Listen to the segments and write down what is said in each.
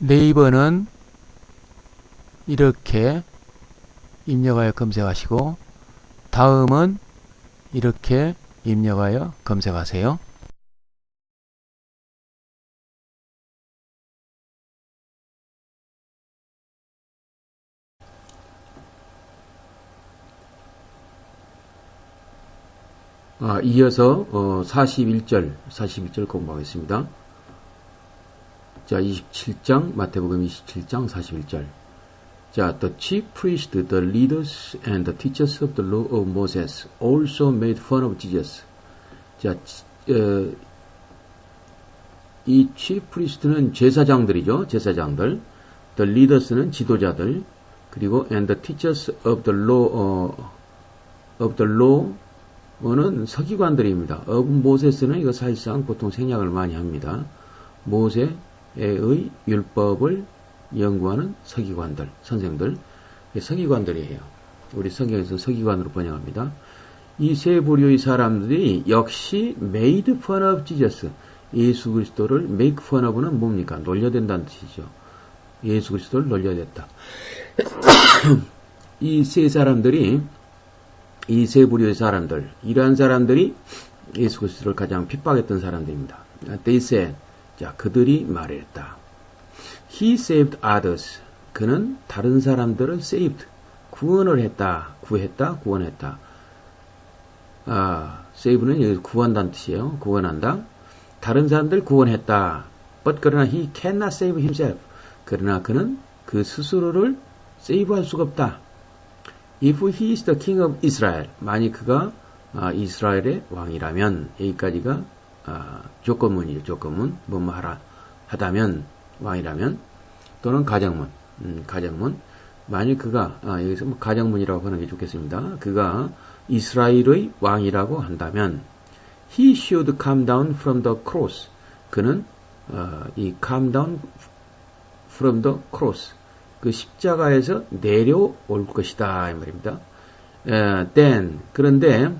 네이버는 이렇게 입력하여 검색하시고 다음은 이렇게 입력하여 검색하세요. 아, 이어서 어, 41절, 41절 공부하겠습니다. 자, 27장, 마태복음 27장 41절. 자, the chief priests, the leaders, and the teachers of the law of Moses also made fun of Jesus. 자, 어, 이 chief priest는 제사장들이죠. 제사장들. the leaders는 지도자들. 그리고 and the teachers of the law 어, of the law 는 서기관들입니다. of 모세스는 이거 사실상 보통 생략을 많이 합니다. 모세 의 율법을 연구하는 서기관들, 선생들, 서기관들이에요. 우리 성경에서 서기관으로 번역합니다. 이 세 부류의 사람들이 역시 made fun of Jesus. 예수 그리스도를 make fun of는 뭡니까? 놀려댄다는 뜻이죠. 예수 그리스도를 놀려댔다. 이 세 사람들이 이 세 부류의 사람들, 이러한 사람들이 예수 그리스도를 가장 핍박했던 사람들입니다. They said, 자, 그들이 말했다. He saved others. 그는 다른 사람들을 saved, 구원을 했다, 구했다, 구원했다. 아, save는 구한다는 뜻이에요. 구원한다. 다른 사람들 구원했다. But 그러나 he cannot save himself. 그러나 그는 그 스스로를 세이브할 수가 없다. If he is the king of Israel, 만약 그가 아, 이스라엘의 왕이라면 여기까지가 아, 조건문이죠. 조건문 뭐뭐 하라 하다면 왕이라면 또는 가정문 음, 가정문 만약 그가 아, 여기서 뭐 가정문이라고 하는 게 좋겠습니다. 그가 이스라엘의 왕이라고 한다면 he should come down from the cross. 그는 어, 이 come down from the cross 그 십자가에서 내려올 것이다 이 말입니다. 에, then 그런데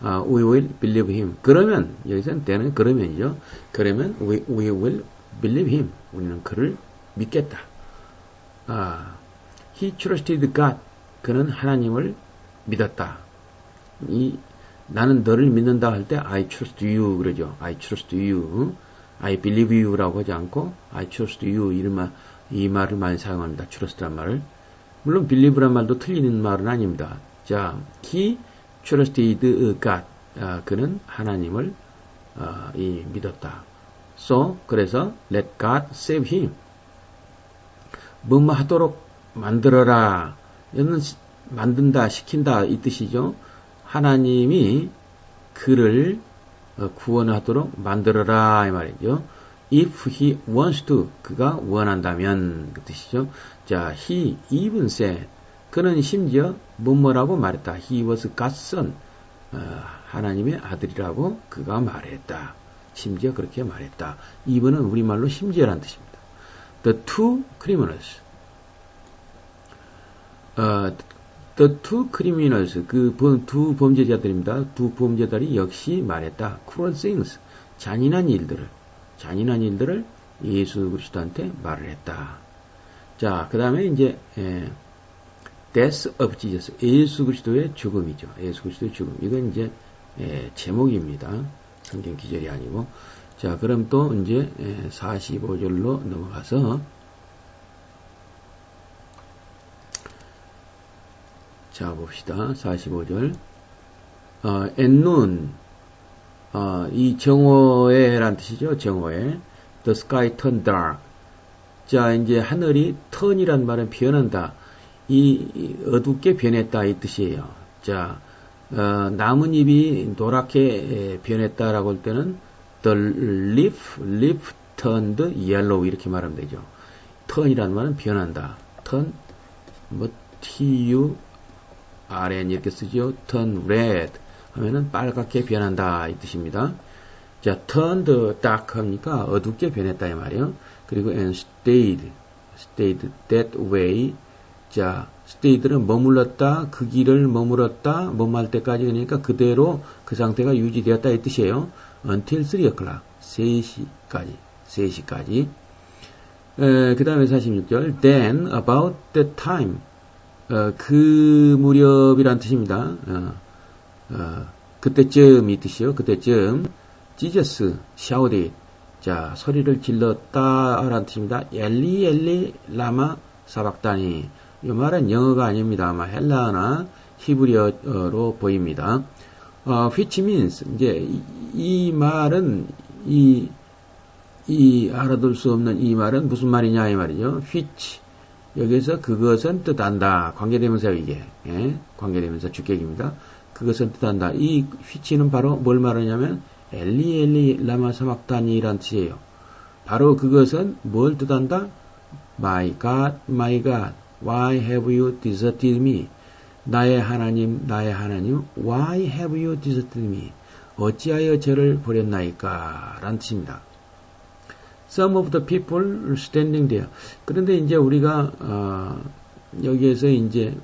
아, we will believe him. 그러면 여기서는 then은 그러면이죠. 그러면 we, we will believe him. 우리는 그를 믿겠다. 아, he trusted God. 그는 하나님을 믿었다. 이 나는 너를 믿는다 할 때 I trust you 그러죠. I trust you. I believe you라고 하지 않고 I trust you 이런 말, 이 말을 많이 사용합니다. trust란 말을. 물론 believe란 말도 틀리는 말은 아닙니다. 자, he trusted God. 아, 그는 하나님을 아, 이 믿었다. So 그래서 let God save him. 뭐뭐 하도록 만들어라. 이는 만든다, 시킨다 이 뜻이죠. 하나님이 그를 어, 구원하도록 만들어라 이 말이죠. If he wants to 그가 원한다면 그 뜻이죠. 자, he even said 그는 심지어 뭐뭐라고 말했다. He was God's son. 어, 하나님의 아들이라고 그가 말했다. 심지어 그렇게 말했다. even은 우리말로 심지어란 뜻입니다. The two criminals. 어, The two criminals, 그두 범죄자들입니다. 두 범죄자들이 역시 말했다. cruel things, 잔인한 일들을, 잔인한 일들을 예수 그리스도한테 말을 했다. 자, 그 다음에 이제 에, death of Jesus, 예수 그리스도의 죽음이죠. 예수 그리스도의 죽음. 이건 이제 에, 제목입니다. 성경 기절이 아니고. 자, 그럼 또 이제 45절로 넘어가서 자, 봅시다. 45절. 어, 엔눈, 어, 이 정오에 란 뜻이죠. 정오에. The sky turned dark. 자, 이제 하늘이 turn이란 말은 변한다. 이, 어둡게 변했다. 이 뜻이에요. 자, 어, 나뭇잎이 노랗게 변했다라고 할 때는 the leaf, leaf turned yellow 이렇게 말하면 되죠. turn이란 말은 변한다. turn, 뭐, tu, RN 이렇게 쓰죠. turn red 하면은 빨갛게 변한다 이 뜻입니다. 자, turned dark 하니까 어둡게 변했다 이 말이에요. 그리고 and stayed, stayed that way. 자, stayed는 머물렀다, 그 길을 머물렀다, 뭐할 때까지 그러니까 그대로 그 상태가 유지되었다 이 뜻이에요. until 3 o'clock, 3시까지, 3시까지. 그 다음에 46절. Then about that time. 어, 그 무렵이란 뜻입니다. 어, 어, 그때쯤이 뜻이요. 그때쯤 Jesus shouted. 자, 소리를 질렀다 라는 뜻입니다. 엘리 엘리 라마 사박다니. 이 말은 영어가 아닙니다. 아마 헬라나 히브리어로 보입니다. 어, which means 이제 이, 이 말은 이, 이 알아둘 수 없는 이 말은 무슨 말이냐 이 말이죠. which 여기서 그것은 뜻한다. 관계대명사 이게 예? 관계대명사 주격입니다. 그것은 뜻한다. 이 which는 바로 뭘 말하냐면 엘리 엘리 라마 사막다니란 뜻이에요. 바로 그것은 뭘 뜻한다? My God, my God, why have you deserted me? 나의 하나님, 나의 하나님, why have you deserted me? 어찌하여 저를 버렸나이까? 라는 뜻입니다. Some of the people standing there. 그런데 이제 우리가, 어, 여기에서 이제,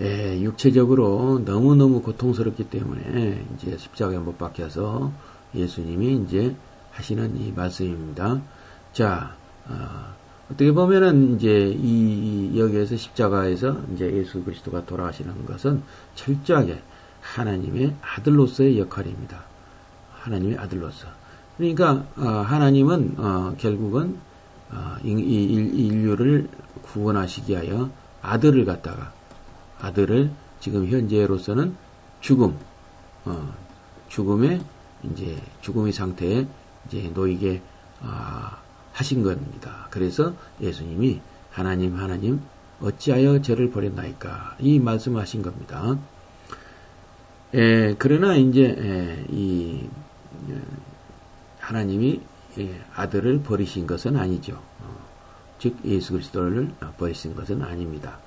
예, 육체적으로 너무너무 고통스럽기 때문에 이제 십자가에 못 박혀서 예수님이 이제 하시는 이 말씀입니다. 자, 어, 떻게 보면은 이제 이 여기에서 십자가에서 이제 예수 그리스도가 돌아가시는 것은 철저하게 하나님의 아들로서의 역할입니다. 하나님의 아들로서. 그러니까 어, 하나님은 어, 결국은 어, 이, 이 인류를 구원하시기 위하여 아들을 갖다가 아들을 지금 현재로서는 죽음, 어, 죽음의 이제 죽음의 상태에 이제 놓이게 아, 하신 겁니다. 그래서 예수님이 하나님 하나님 어찌하여 저를 버렸나이까 이 말씀하신 겁니다. 에, 그러나 이제 에, 이 에, 하나님이 예, 아들을 버리신 것은 아니죠. 어, 즉 예수 그리스도를 버리신 것은 아닙니다.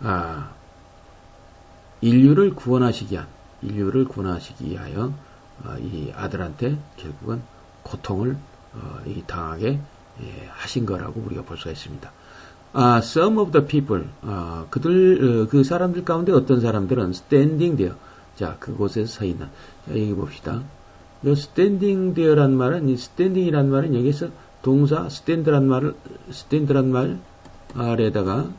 아, 인류를 구원하시기 위한 인류를 구원하시기 위하여 어, 이 아들한테 결국은 고통을 어, 이 당하게 예, 하신 거라고 우리가 볼 수가 있습니다. 아, some of the people, 아, 그들, 어, 그 사람들 가운데 어떤 사람들은 standing there. 자, 그곳에 서 있는. 자, 여기 봅시다. 이 standing there란 말은, 이 standing이란 말은 여기서 동사 stand란 말을, stand란 말 아래다가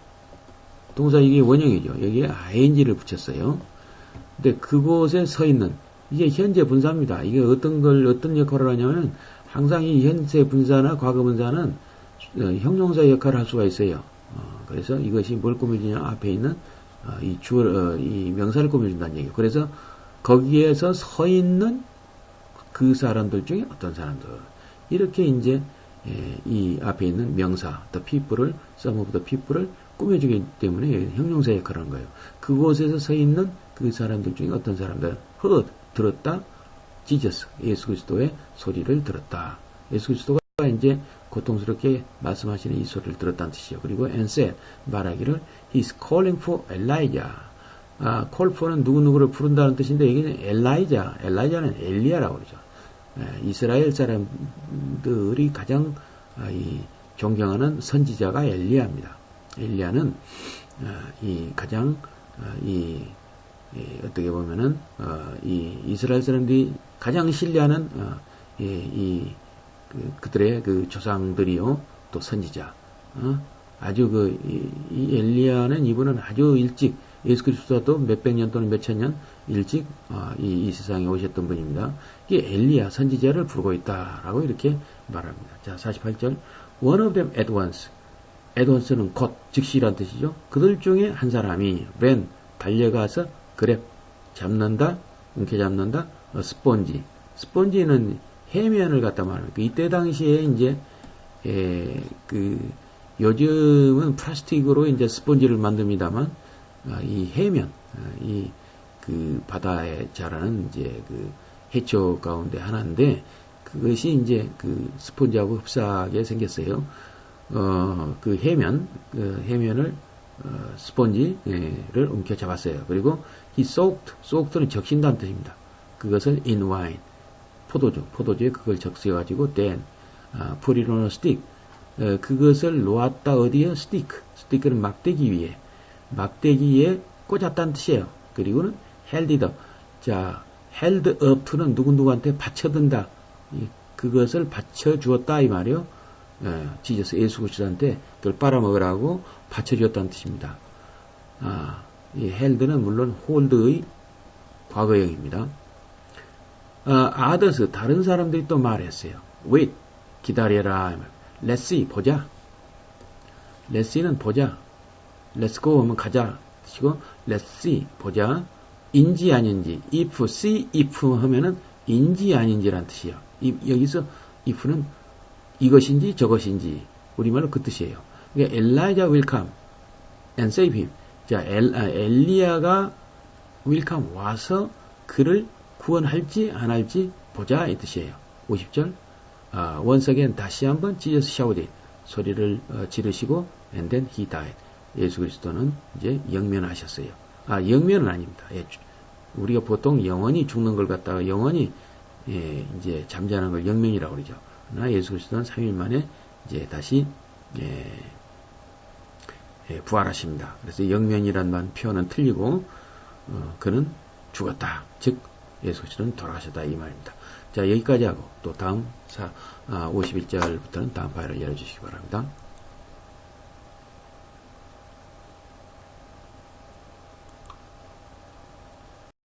동사 이게 원형이죠. 여기에 ing를 붙였어요. 근데 그곳에 서 있는, 이게 현재 분사입니다. 이게 어떤 걸, 어떤 역할을 하냐면, 항상 이 현재 분사나 과거 분사는 어, 형용사 역할을 할 수가 있어요. 어, 그래서 이것이 뭘 꾸며주냐 앞에 있는 어, 이 주어 어, 이 명사를 꾸며준다는 얘기예요. 그래서 거기에서 서 있는 그 사람들 중에 어떤 사람들 이렇게 이제 예, 이 앞에 있는 명사 the people을 some of the people을 꾸며주기 때문에 형용사 역할을 하는 거예요. 그곳에서 서 있는 그 사람들 중에 어떤 사람들 heard 들었다 지저스 예수 그리스도의 소리를 들었다. 예수 그리스도가 이제 고통스럽게 말씀하시는 이 소리를 들었다는 뜻이요. 그리고 said 말하기를 he's calling for Elijah. 아, call for는 누구누구를 부른다는 뜻인데 여기는 엘라이자, 엘라이자는 엘리야라고 그러죠. 에, 이스라엘 사람들이 가장 아, 이 존경하는 선지자가 엘리야입니다. 엘리야는 아, 이 가장 아, 이 예, 어떻게 보면은 어, 이 이스라엘 사람들이 가장 신뢰하는 어, 예, 이 그, 그들의 그 조상들이요 또 선지자 어? 아주 그 이 엘리야는 이분은 아주 일찍 예수 그리스도도 몇백 년 또는 몇천 년 일찍 어, 이, 이 세상에 오셨던 분입니다. 이게 엘리야 선지자를 부르고 있다라고 이렇게 말합니다. 자 48절 One of them at once at once는 곧 즉시란 뜻이죠. 그들 중에 한 사람이 ren 달려가서 그랩 잡는다 움켜 잡는다 어, 스펀지 스펀지는 해면을 갖다 말합니다. 이때 당시에 이제 에, 그 요즘은 플라스틱으로 이제 스펀지를 만듭니다만 아, 이 해면 아, 이그 바다에 자라는 이제 그 해초 가운데 하나인데 그것이 이제 그 스펀지하고 흡사하게 생겼어요. 어, 그 해면 그 해면을 어, 스펀지를 움켜 잡았어요. 그리고 he soaked, soaked는 적신다는 뜻입니다. 그것을 in wine, 포도주, 포도주에 그걸 적셔 가지고 then, 아, put it on a stick, 어, 그것을 놓았다 어디에? stick, stick는 막대기 위에, 막대기에 꽂았다는 뜻이에요. 그리고는 held it up, 자, held up to는 누구누구한테 받쳐든다. 이 그것을 바쳐 주었다 이 말이요. 예, 지저스 예수 그리스도한테 그걸 빨아먹으라고 바쳐 주었다는 뜻입니다. 아, 이 헬드는 물론 홀드의 과거형입니다. 아, 아더스 다른 사람들이 또 말했어요. wait 기다려라. let's see 보자. let's see는 보자. let's go 하면 가자. 뜻이고 let's see 보자. 인지 아닌지 if see if 하면은 인지 아닌지란 뜻이에요. 이- 여기서 if는 이것인지 저것인지 우리말로 그 뜻이에요. 그러니까 엘라이자 come and save. 자, 엘, 아, will come 와서 그를 구원할지 안 할지 보자 이 뜻이에요. 50절. 아, again 다시 한번 Jesus shouted 소리를 어, 지르시고 and then he died. 예수 그리스도는 이제 영면하셨어요. 아, 영면은 아닙니다. 예, 주- 우리가 보통 영원히 죽는 걸 갖다가 영원히 예, 이제 잠자는 걸 영면이라고 그러죠. 그러나 예수 그리스도는 3일 만에 이제 다시 예, 예, 부활하십니다. 그래서 영면이란 말 표현은 틀리고 어, 그는 죽었다. 즉 예수 그리스도는 돌아가셨다 이 말입니다. 자 여기까지 하고 또 다음 사, 아, 51절부터는 다음 파일을 열어주시기 바랍니다.